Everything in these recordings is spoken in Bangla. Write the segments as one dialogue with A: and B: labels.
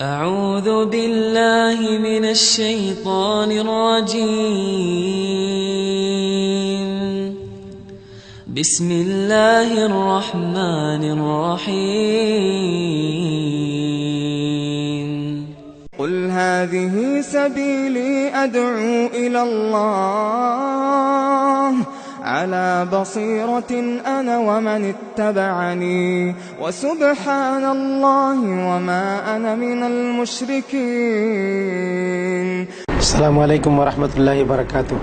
A: أعوذ بالله من الشيطان الرجيم. بسم الله الرحمن الرحيم.
B: قل هذه سبيلي أدعو إلى الله. على بصيرة أنا ومن اتبعني وسبحان الله وما أنا من المشركين
C: السلام عليكم ورحمة الله وبركاته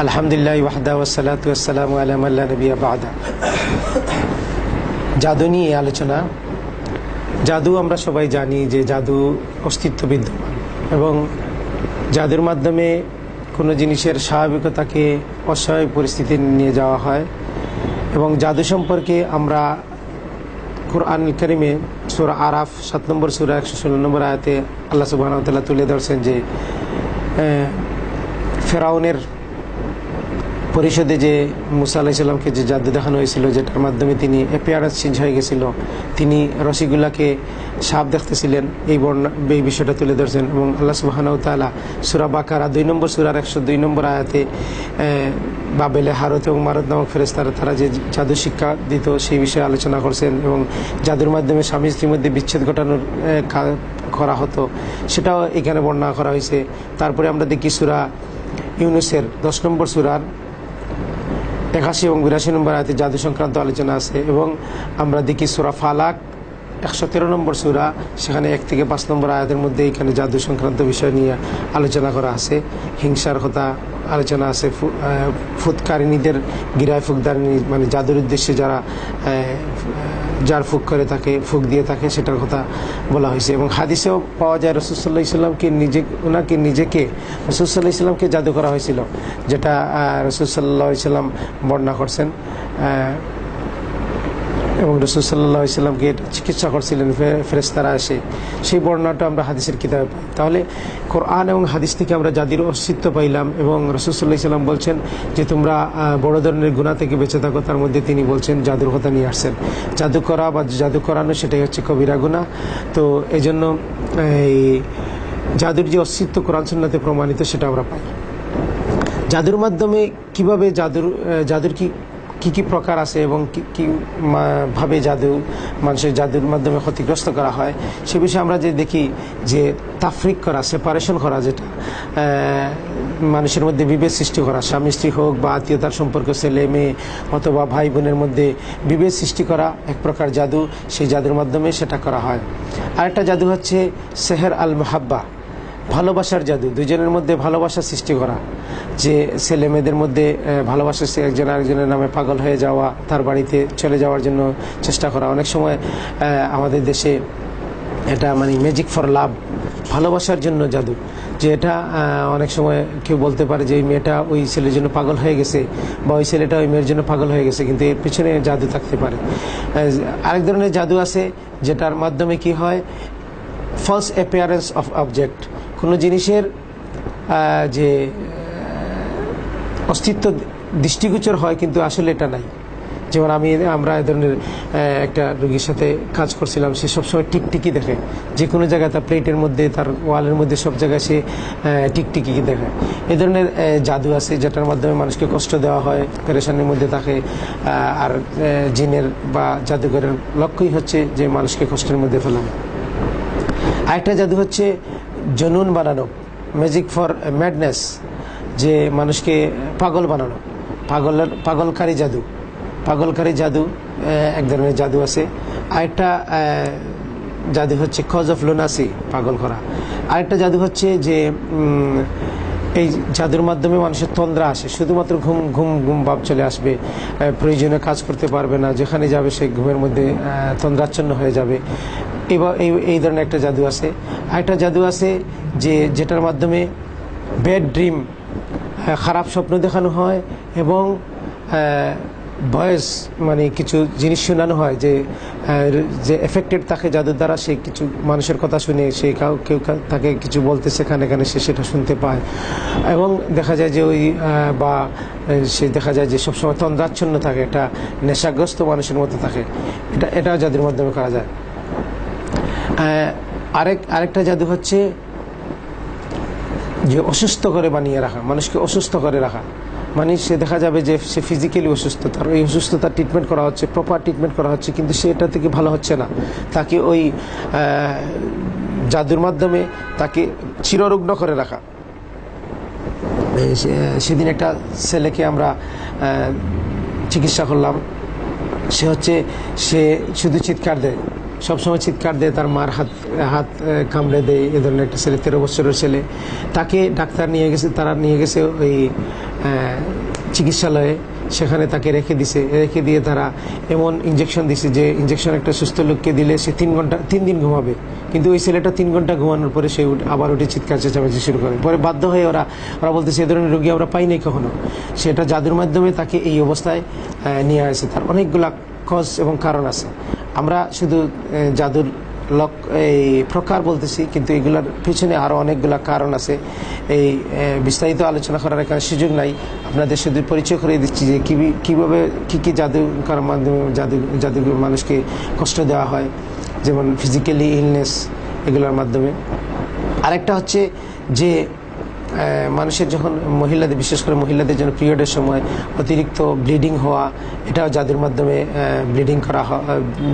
C: الحمد لله وحده والصلاة والسلام على من لا نبي بعد জাদু নিয়ে আলোচনা জাদু আমরা সবাই জানি যে জাদু অস্তিত্ব বিদ্যমান এবং জাদুর মাধ্যমে কোনো জিনিসের স্বাভাবিকতাকে অস্বাভাবিক পরিস্থিতি নিয়ে যাওয়া হয় এবং জাদু সম্পর্কে আমরা কোরআন করিমে সুরা আরাফ সাত নম্বর সুরা একশো ষোলো নম্বর আয়াতে আল্লাহ সুবাহ তুলে ধরছেন যে ফেরাউনের পরিষদে যে মুসা আলাহিসাল্লামকে যে জাদু দেখানো হয়েছিল, যেটার মাধ্যমে তিনি অ্যাপিয়ারেন্স চেঞ্জ হয়ে গেছিল, তিনি রসিগুল্লাকে সাপ দেখতেছিলেন, এই বর্ণা এই বিষয়টা তুলে ধরছেন এবং আল্লাহ সুবাহানাউ তালা সুরা বাকারা, দুই নম্বর, সুরার একশো দুই নম্বর আয়াতে বাবেলে হারত এবং মারত নামক ফেরেস্তারা তারা যে জাদু শিক্ষা দিত সেই বিষয়ে আলোচনা করছেন এবং জাদুর মাধ্যমে স্বামী স্ত্রীর মধ্যে বিচ্ছেদ ঘটানোর করা হতো, সেটাও এখানে বর্ণনা করা হয়েছে। তারপরে আমরা দেখি সুরা ইউনুসের দশ নম্বর সুরার একাশি এবং বিরাশি নম্বর আয়তে জাদু সংক্রান্ত আলোচনা আছে এবং আমরা দেখি সুরা ফালাক একশো তেরো নম্বর সুরা সেখানে এক থেকে পাঁচ নম্বর আয়াতের মধ্যে এখানে জাদু সংক্রান্ত বিষয় নিয়ে আলোচনা করা আছে। হিংসার কথা আলোচনা আছে ফু- আহ, ফুৎকারিনীদের গিরায় ফুকদারিনী মানে জাদুর উদ্দেশ্যে যারা যার ফুক করে থাকে ফুক দিয়ে থাকে সেটার কথা বলা হয়েছে। এবং হাদিসেও পাওয়া যায় রসুল্লাহ ইসলামকে নিজে ওনাকে নিজেকে রসুল্লাহ ইসলামকে জাদু করা হয়েছিল যেটা রসুল্লাহ ইসলাম বর্ণনা করছেন। এবং রসুল সাল্লাহ ইসলামকে চিকিৎসা করছিলেন, ফে- ফেরেশতারা এসে। সেই বর্ণনাটা আমরা হাদিসের কিতাবে পাই। তাহলে কোরআন এবং হাদিস থেকে আমরা জাতির অস্তিত্ব পাইলাম এবং রসুল সাল্লাহ ইসলাম বলছেন যে, তোমরা বড় ধরনের গুণা থেকে বেঁচে থাকো। তার মধ্যে তিনি বলছেন, জাদুর কথা নিয়ে আসছেন। জাদু করা বা জাদু করানো, সেটাই হচ্ছে কবিরা গুণা তো এই জন্য এই জাদুর যে অস্তিত্ব কোরআন সুন্নাতে প্রমাণিত, সেটা আমরা পাই। জাদুর মাধ্যমে কীভাবে জাদুর জাদুর কি কি কি প্রকার আছে এবং কি কি ভাবে জাদু, মানুষের জাদুর মাধ্যমে ক্ষতিগ্রস্ত করা হয়, সে বিষয়ে আমরা যে দেখি যে তাফরিক করা সেপারেশন করা যেটা মানুষের মধ্যে বিভেদ সৃষ্টি করা, স্বামী, স্ত্রী হোক বা আত্মীয়তার সম্পর্ক, ছেলে, মেয়ে অথবা ভাই বোনের মধ্যে বিভেদ সৃষ্টি করা, এক প্রকার জাদু, সেই জাদুর মাধ্যমে সেটা করা হয়। আরেকটা জাদু হচ্ছে সেহের আল মাহাব্বা ভালোবাসার জাদু দুজনের মধ্যে ভালোবাসা সৃষ্টি করা, যে ছেলে মেয়েদের মধ্যে ভালোবাসা একজন আরেকজনের নামে পাগল হয়ে যাওয়া, তার বাড়িতে চলে যাওয়ার জন্য চেষ্টা করা। অনেক সময় আমাদের দেশে এটা মানে ম্যাজিক ফর লাভ ভালোবাসার জন্য জাদু, যে এটা অনেক সময় কেউ বলতে পারে যে এই মেয়েটা ওই ছেলের জন্য পাগল হয়ে গেছে বা ওই ছেলেটা ওই মেয়ের জন্য পাগল হয়ে গেছে, কিন্তু এর পিছনে জাদু থাকতে পারে। আরেক ধরনের জাদু আছে, যেটার মাধ্যমে কি হয়? ফলস অ্যাপিয়ারেন্স অফ অবজেক্ট কোনো জিনিসের যে অস্তিত্ব দৃষ্টিগোচর হয় কিন্তু আসলে এটা নাই। যেমন আমি, আমরা এ ধরনের একটা রুগীর সাথে কাজ করছিলাম, সে সবসময় টিকটিকি দেখে। যে কোনো জায়গায় তার প্লেটের মধ্যে, তার ওয়ালের মধ্যে সব জায়গায় সে টিকটিকি দেখে। এ ধরনের জাদু আছে যেটার মাধ্যমে মানুষকে কষ্ট দেওয়া হয়, পেরেশানির মধ্যে থাকে আর জিনের বা জাদুঘরের লক্ষ্যই হচ্ছে যে মানুষকে কষ্টের মধ্যে ফেলানো। আরেকটা জাদু হচ্ছে জনুন বানানো ম্যাজিক ফর ম্যাডনেস যে মানুষকে পাগল বানানো। পাগলের পাগলকারী জাদু। পাগলকারী জাদু এক ধরনের জাদু আছে। আরেকটা জাদু হচ্ছে কজ অফ লোনাসি পাগল করা। আরেকটা জাদু হচ্ছে যে এই জাদুর মাধ্যমে মানুষের তন্দ্রা আসে। শুধুমাত্র ঘুম ঘুম ঘুম ভাব চলে আসবে। আহ, প্রয়োজনে কাজ করতে পারবে না। যেখানে যাবে সেই ঘুমের মধ্যে তন্দ্রাচ্ছন্ন হয়ে যাবে। এবার এই ধরনের একটা জাদু আছে। আরেকটা জাদু আছে যে, যেটার মাধ্যমে ব্যাড ড্রিম খারাপ স্বপ্ন দেখানো হয় এবং ভয়েস মানে কিছু জিনিস শোনানো হয় যে যে এফেক্টেড থাকে জাদুর দ্বারা, সে কিছু মানুষের কথা শুনে সে কাউ, কেউ তাকে কিছু বলতে সেখানে এখানে সে সেটা শুনতে পায়। এবং দেখা যায় যে ওই বা, সে দেখা যায় যে সবসময় তন্দ্রাচ্ছন্ন থাকে, একটা নেশাগ্রস্ত মানুষের মতো থাকে। এটা, এটাও জাদুর মাধ্যমে করা যায়। আরেক, আরেকটা জাদু হচ্ছে যে অসুস্থ করে বানিয়ে রাখা, মানুষকে অসুস্থ করে রাখা। মানে সে দেখা যাবে যে সে ফিজিক্যালি অসুস্থ, তার ওই অসুস্থতার ট্রিটমেন্ট করা হচ্ছে প্রপার ট্রিটমেন্ট করা হচ্ছে, কিন্তু সে এটা থেকে ভালো হচ্ছে না। তাকে ওই জাদুর মাধ্যমে তাকে চিররুগ্ন করে রাখা। সেদিন একটা ছেলেকে আমরা চিকিৎসা করলাম। সে হচ্ছে, সে শুধু চিৎকার দেয়। সবসময় চিৎকার দেয়, তার মার হাত হাত কামড়ে দেয়, এ ধরনের একটা ছেলে, তেরো বছরের ছেলে। তাকে ডাক্তার নিয়ে গেছে, তারা নিয়ে গেছে ওই চিকিৎসালয়ে। সেখানে তাকে রেখে দিছে, রেখে দিয়ে তারা এমন ইঞ্জেকশন দিছে যে ইঞ্জেকশন একটা সুস্থ লোককে দিলে সে তিন ঘণ্টা, তিন দিন ঘুমাবে। কিন্তু ওই ছেলেটা তিন ঘণ্টা ঘুমানোর পরে সে আবার উঠে চিৎকার চেঁচামেচি শুরু করে। পরে বাধ্য হয়ে ওরা ওরা বলতেছে, এ ধরনের রোগী আমরা পাইনি কখনো। সেটা জাদুর মাধ্যমে তাকে এই অবস্থায় নিয়ে আসে। তার অনেকগুলা কজ এবং কারণ আছে। আমরা শুধু জাদুর লক, এই প্রকার বলতেছি, কিন্তু এগুলোর পিছনে আরও অনেকগুলা কারণ আছে। এই বিস্তারিত আলোচনা করার এখানে সুযোগ নাই। আপনাদের শুধু পরিচয় করে দিচ্ছি যে কীভাবে, কী, কি জাদু করার মাধ্যমে জাদু জাদু মানুষকে কষ্ট দেওয়া হয়, যেমন ফিজিক্যালি ইলনেস এগুলোর মাধ্যমে। আরেকটা হচ্ছে যে মানুষের যখন মহিলাদের, বিশেষ করে মহিলাদের জন্য পিরিয়ডের সময় অতিরিক্ত ব্লিডিং হওয়া, এটাও জাদুর মাধ্যমে ব্লিডিং করা হয়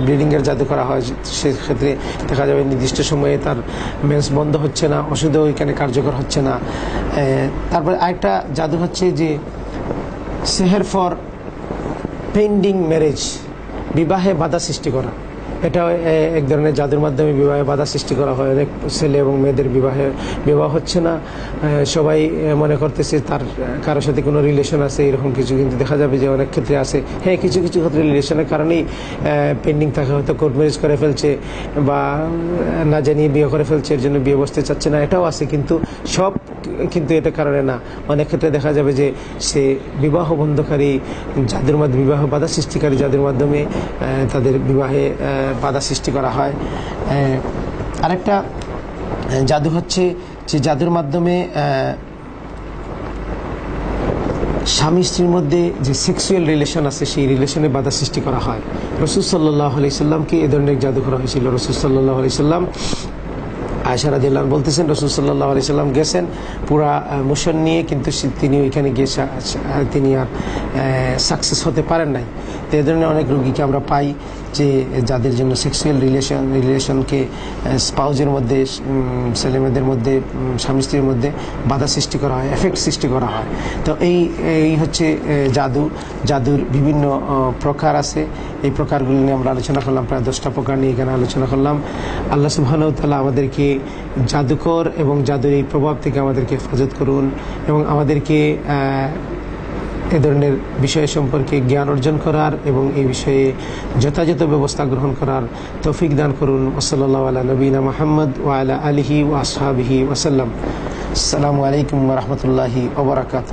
C: ব্লিডিংয়ের জাদু করা হয় সেক্ষেত্রে দেখা যাবে নির্দিষ্ট সময়ে তার মেন্স বন্ধ হচ্ছে না, ওষুধও এখানে কার্যকর হচ্ছে না। তারপরে আরেকটা জাদু হচ্ছে যে সেহের ফর পেন্ডিং ম্যারেজ, বিবাহে বাধা সৃষ্টি করা। এটাও এ, এক ধরনের জাদুর মাধ্যমে বিবাহে বাধা সৃষ্টি করা হয়। অনেক ছেলে এবং মেয়েদের বিবাহে বিবাহ হচ্ছে না। সবাই মনে করতেছে তার কারোর সাথে কোনো রিলেশন আছে এরকম কিছু। কিন্তু দেখা যাবে যে অনেক ক্ষেত্রে আছে। হ্যাঁ কিছু কিছু ক্ষেত্রে রিলেশনের কারণেই পেন্ডিং থাকে হয়তো কোর্ট ম্যারেজ করে ফেলছে বা না জানিয়ে বিয়ে করে ফেলছে এর জন্য বিয়ে বসতে চাচ্ছে না। এটাও আছে কিন্তু সব কিন্তু এটা কারণে না। অনেক ক্ষেত্রে দেখা যাবে যে সে বিবাহ বন্ধকারী যাদের মাধ্যমে বিবাহ বাধা সৃষ্টিকারী যাদের মাধ্যমে তাদের বিবাহে বাধা সৃষ্টি করা হয়। আরেকটা জাদু হচ্ছে যে জাদুর মাধ্যমে স্বামী স্ত্রীর মধ্যে যে সেক্সুয়াল রিলেশন আছে, সেই রিলেশনে বাধা সৃষ্টি করা হয়। রসুল সাল্লাহ আলি সাল্লামকে এ ধরনের জাদু করা হয়েছিল? রসুল সাল্লাহ আলি সাল্লাম আয়সা রাদিল্লাহ বলতেছেন, রসুল সাল্লাহ আলি সাল্লাম গেছেন পুরা মোশন নিয়ে, কিন্তু তিনি ওইখানে গিয়ে তিনি আর সাকসেস হতে পারেন নাই। তো ধরনের অনেক রুগীকে আমরা পাই যে যাদের জন্য সেক্সুয়াল রিলেশন রিলেশনকে স্পাউজের মধ্যে ছেলেমেয়েদের মধ্যে স্বামী স্ত্রীর মধ্যে বাধা সৃষ্টি করা হয় এফেক্ট সৃষ্টি করা হয়। তো এই এই হচ্ছে জাদু। জাদুর বিভিন্ন প্রকার আছে। এই প্রকারগুলি নিয়ে আমরা আলোচনা করলাম, প্রায় দশটা প্রকার নিয়ে এখানে আলোচনা করলাম। আল্লাহ সুবাহানুতাল্লাহ আমাদেরকে জাদুকর এবং জাদুর এই প্রভাব থেকে আমাদেরকে হেফাজত করুন এবং আমাদেরকে এ ধরনের বিষয় সম্পর্কে জ্ঞান অর্জন করার এবং এই বিষয়ে যথাযথ ব্যবস্থা গ্রহণ করার তৌফিক দান করুন। ওসল্লা আলা নবীনা মাহমদ ওয়ালা আলহি ওয়াসাবিহি ওসাল্লাম আসসালামু আলাইকুম রহমতুল্লাহি ওবরাকাত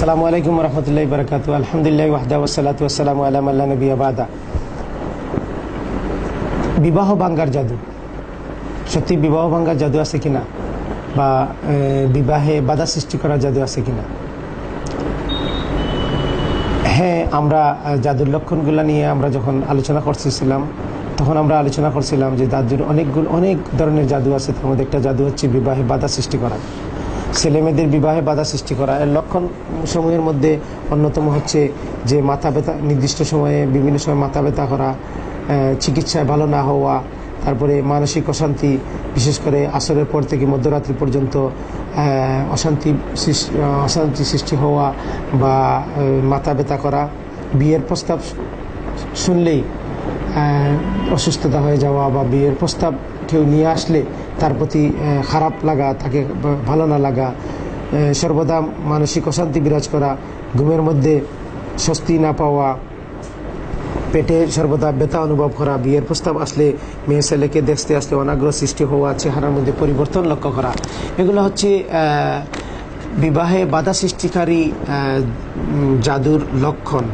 C: আসসালামু আলাইকুম রহমতুল্লাহ বরকাত আলহামদুলিল্লাহ ওয়াহদা ওসালাত ওসালাম আলাম আল্লাহ নবী আবাদা বিবাহ ভাঙ্গার জাদু। সত্যি বিবাহ ভাঙ্গার জাদু আছে কিনা? বা বিবাহে বাধা সৃষ্টি করার জাদু আছে কিনা? হ্যাঁ আমরা জাদুর লক্ষণগুলো নিয়ে আমরা যখন আলোচনা করতেছিলাম, তখন আমরা আলোচনা করছিলাম যে জাদুর অনেকগুলো, অনেক ধরনের জাদু আছে। তার মধ্যে একটা জাদু হচ্ছে বিবাহে বাধা সৃষ্টি করা। ছেলে মেয়েদের বিবাহে বাধা সৃষ্টি করা। এর লক্ষণ সমূহের মধ্যে অন্যতম হচ্ছে যে মাথা ব্যথা, নির্দিষ্ট সময়ে, বিভিন্ন সময় মাথা ব্যথা করা চিকিৎসায় ভালো না হওয়া, তারপরে মানসিক অশান্তি, বিশেষ করে আসরের পর থেকে মধ্যরাত্রি পর্যন্ত অশান্তি অশান্তি সৃষ্টি হওয়া বা মাথা ব্যথা করা, বিয়ের প্রস্তাব শুনলেই অসুস্থতা হয়ে যাওয়া বা বিয়ের প্রস্তাব কেউ নিয়ে আসলে তার প্রতি খারাপ লাগা, তাকে ভালো না লাগা সর্বদা মানসিক অশান্তি বিরাজ করা, ঘুমের মধ্যে স্বস্তি না পাওয়া, পেটে সর্বদা ব্যথা অনুভব করা, বিয়ের প্রস্তাব আসলে মেয়ে ছেলেকে দেখতে আসলে অনাগ্রহ সৃষ্টি হওয়া, চেহারার মধ্যে পরিবর্তন লক্ষ্য করা। এগুলো হচ্ছে বিবাহে বাধা সৃষ্টিকারী জাদুর লক্ষণ।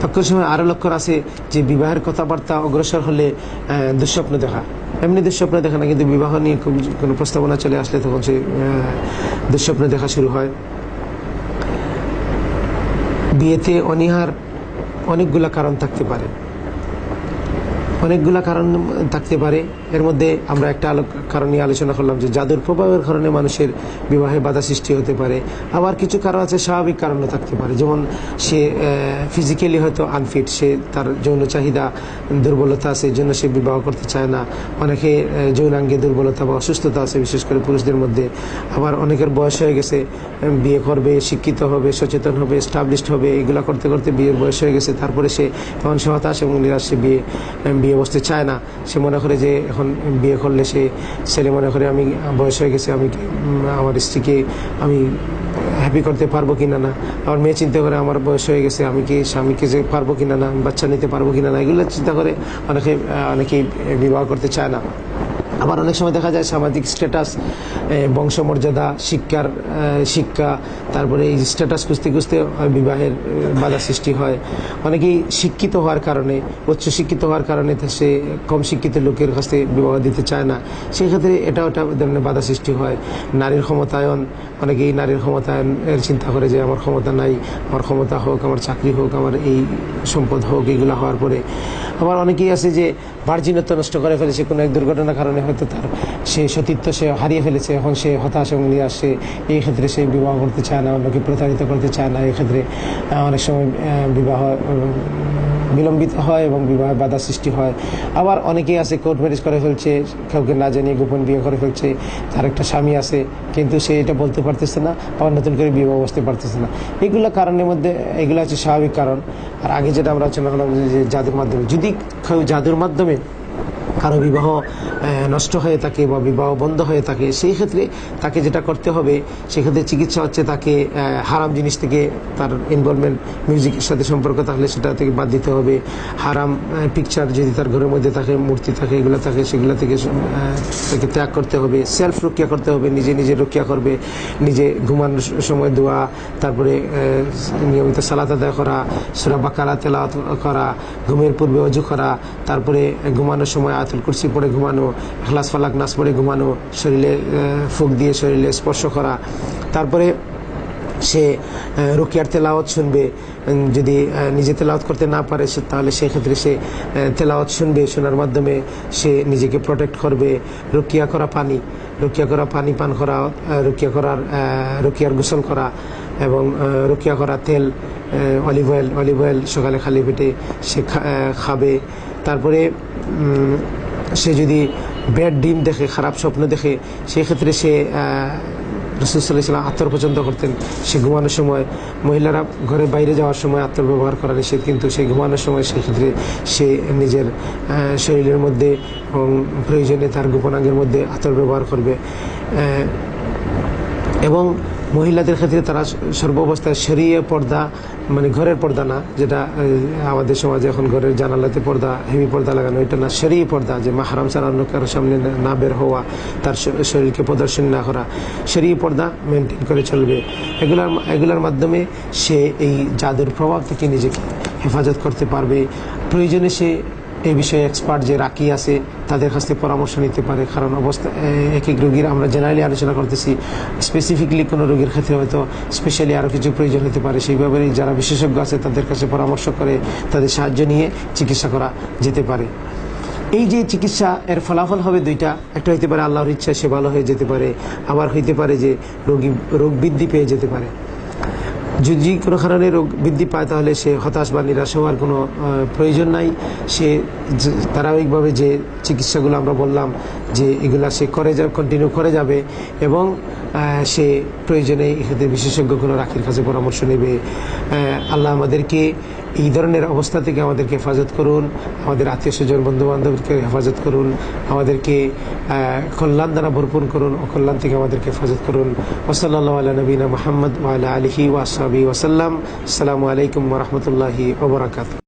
C: তখন সময় আরও লক্ষণ আছে যে বিবাহের কথাবার্তা অগ্রসর হলে দুঃস্বপ্ন দেখা। এমনি দুঃস্বপ্নে দেখে না, কিন্তু বিবাহ নিয়ে কোনো প্রস্তাবনা চলে আসলে তখন সেই দুঃস্বপ্ন দেখা শুরু হয়। বিয়েতে অনিহার অনেকগুলা কারণ থাকতে পারে। অনেকগুলা কারণ থাকতে পারে। এর মধ্যে আমরা একটা আলোক কারণ নিয়ে আলোচনা করলাম যে জাদুর প্রভাবের কারণে মানুষের বিবাহে বাধা সৃষ্টি হতে পারে। আবার কিছু কারণ আছে, স্বাভাবিক কারণও থাকতে পারে। যেমন সে ফিজিক্যালি হয়তো আনফিট সে তার যৌন চাহিদা, দুর্বলতা আছে জন্য সে বিবাহ করতে চায় না। অনেকে যৌনাঙ্গে দুর্বলতা বা অসুস্থতা আছে, বিশেষ করে পুরুষদের মধ্যে। আবার অনেকের বয়স হয়ে গেছে বিয়ে করবে, শিক্ষিত হবে, সচেতন হবে স্টাবলিশড হবে, এগুলা করতে করতে বিয়ের বয়স হয়ে গেছে। তারপরে সে তখন সে হতাশ এবং নিরাশ, সে বিয়ে বিয়ে বসতে চায় না। সে মনে করে যে এখন বিয়ে করলে সে ছেলে মনে করে আমি বয়স হয়ে গেছে, আমি আমার স্ত্রীকে আমি হ্যাপি করতে পারব কি না? আমার মেয়ে চিন্তা করে আমার বয়স হয়ে গেছে, আমি কি স্বামীকে যে পারব কি না না বাচ্চা নিতে পারব কি না, এগুলো চিন্তা করে অনেকে অনেকেই বিবাহ করতে চায় না। আবার অনেক সময় দেখা যায় সামাজিক স্ট্যাটাস বংশমর্যাদা, শিক্ষার শিক্ষা, তারপরে এই স্ট্যাটাস খুঁজতে খুঁজতে বিবাহের বাধা সৃষ্টি হয়। অনেকেই শিক্ষিত হওয়ার কারণে, উচ্চ শিক্ষিত হওয়ার কারণে সে কম শিক্ষিত লোকের কাছ বিবাহ দিতে চায় না। সেই ক্ষেত্রে এটা ওটা ধরনের বাধা সৃষ্টি হয়। নারীর ক্ষমতায়ন, অনেকেই নারীর ক্ষমতায়নের চিন্তা করে যে আমার ক্ষমতা নাই, আমার ক্ষমতা হোক, আমার চাকরি হোক, আমার এই সম্পদ হোক, এগুলো হওয়ার পরে। আবার অনেকেই আছে যে ভার্জিনত্ব নষ্ট করে ফেলেছে কোনো এক দুর্ঘটনার কারণে হয়তো তার, সে সতীত্ব সে হারিয়ে ফেলেছে। এখন সে হতাশ এবং নিয়ে আসে এই ক্ষেত্রে সে বিবাহ করতে চায় না, অন্যকে প্রতারিত করতে চায় না। এই ক্ষেত্রে অনেক সময় বিবাহ বিলম্বিত হয় এবং বিবাহে বাধা সৃষ্টি হয়। আবার অনেকেই আছে, কোর্ট ম্যারেজ করে ফেলছে, কাউকে না জানিয়ে গোপন বিয়ে করে ফেলছে, তার একটা স্বামী আছে, কিন্তু সে এটা বলতে পারতেছে না, আবার নতুন করে বিবাহ বসতে পারতেছে না। এগুলো কারণের মধ্যে, এগুলো হচ্ছে স্বাভাবিক কারণ। আর আগে যেটা আমরা আলোচনা করলাম যে জাদুর মাধ্যমে, যদি কেউ জাদুর মাধ্যমে কারও বিবাহ নষ্ট হয়ে থাকে বা বিবাহ বন্ধ হয়ে থাকে, সেই ক্ষেত্রে তাকে যেটা করতে হবে সেক্ষেত্রে চিকিৎসা হচ্ছে তাকে হারাম জিনিস থেকে তার ইনভলভমেন্ট মিউজিকের সাথে সম্পর্ক থাকলে সেটা থেকে বাদ দিতে হবে। হারাম পিকচার যদি তার ঘরের মধ্যে থাকে, মূর্তি থাকে, এগুলো থাকে, সেগুলো থেকে তাকে ত্যাগ করতে হবে। সেলফ রক্ষা করতে হবে, নিজে নিজে রক্ষা করবে, নিজে ঘুমানোর সময় দোয়া, তারপরে নিয়মিত সালাত আদায় করা, সুরা বাকারা তেলাওয়াত করা, ঘুমের পূর্বে অজু করা, তারপরে ঘুমানোর সময় আতুল কুরসি পড়ে ঘুমানো এখলাস ফালাক নাচ পড়ে ঘুমানো, শরীরে ফুক দিয়ে শরীরে স্পর্শ করা। তারপরে সে রুকিয়ার তেলাওয়াত শুনবে। যদি নিজে তেলাওয়াত করতে না পারে, সে- তাহলে সেই ক্ষেত্রে সে তেলাওয়াত শুনবে, শোনার মাধ্যমে সে নিজেকে প্রোটেক্ট করবে। রুকিয়া করা পানি, রুকিয়া করা পানি পান করা রুকিয়া করার রুকিয়ার গোসল করা এবং রুকিয়া করা তেল অলিভ অয়েল অলিভ অয়েল সকালে খালি পেটে সে খাবে। তারপরে সে যদি ব্যাড ডিম দেখে, খারাপ স্বপ্ন দেখে সেই ক্ষেত্রে সে রসুল সাল্লাহ আত্মর পছন্দ করতেন। সে ঘুমানোর সময়, মহিলারা ঘরে বাইরে যাওয়ার সময় আত্মর ব্যবহার করা নিষেধ কিন্তু সে ঘুমানোর সময় সেই ক্ষেত্রে সে নিজের শরীরের মধ্যে এবং প্রয়োজনে তার গোপনাঙ্গের মধ্যে আত্মর ব্যবহার করবে। এবং মহিলাদের ক্ষেত্রে তারা সর্বাবস্থায় শরীয় পর্দা মানে ঘরের পর্দা না, যেটা আমাদের সমাজে এখন ঘরের জানালাতে পর্দা, হেভি পর্দা লাগানো, এটা না শরীয় পর্দা, যে মাহারাম ছাড়া অন্য কারোর সামনে না- বের হওয়া, তার শরীরকে প্রদর্শন না করা শরীয় পর্দা মেনটেন করে চলবে। এগুলার এগুলার মাধ্যমে সে এই জাদুর প্রভাব থেকে নিজেকে হেফাজত করতে পারবে, প্রয়োজনে সে এই বিষয়ে এক্সপার্ট যে রাকি আছে, তাদের কাছ থেকে পরামর্শ নিতে পারে। কারণ অবস্থা, এ- এক এক রোগীর আমরা জেনারেলি আলোচনা করতেছি স্পেসিফিকলি কোনো রোগীর ক্ষেত্রে হয়তো স্পেশালি আরও কিছু প্রয়োজন হতে পারে। সেইভাবে যারা বিশেষজ্ঞ আছে, তাদের কাছে পরামর্শ করে তাদের সাহায্য নিয়ে চিকিৎসা করা যেতে পারে। এই যে চিকিৎসা, এর ফলাফল হবে দুইটা। একটা হইতে পারে আল্লাহর ইচ্ছা, সে ভালো হয়ে যেতে পারে। আবার হইতে পারে যে রোগী, রোগ বৃদ্ধি পেয়ে যেতে পারে। যদি কোনো কারণে রোগ বৃদ্ধি পায়, তাহলে সে হতাশ বা নিরাশ হওয়ার কোনো প্রয়োজন নাই। সে ধারাবাহিকভাবে যে চিকিৎসাগুলো আমরা বললাম, যে এগুলা সে করে যা কন্টিনিউ করে যাবে এবং সে প্রয়োজনে এক্ষেত্রে বিশেষজ্ঞ কোনো রাখির কাছে পরামর্শ নেবে। আল্লাহ আমাদেরকে এই ধরনের অবস্থা থেকে আমাদেরকে হেফাজত করুন, আমাদের আত্মীয় স্বজন বন্ধু বান্ধবকে হেফাজত করুন, আমাদেরকে কল্যাণ দ্বারা ভরপুর করুন, অকল্যাণ থেকে আমাদেরকে হেফাজত করুন। ওসল্লাহ আলা নবীনা মোহাম্মদ আলহি ওয়াসাবি ওসাল্লাম আসসালামু আলাইকুম রহমতুল্লাহি ওবরাকাতু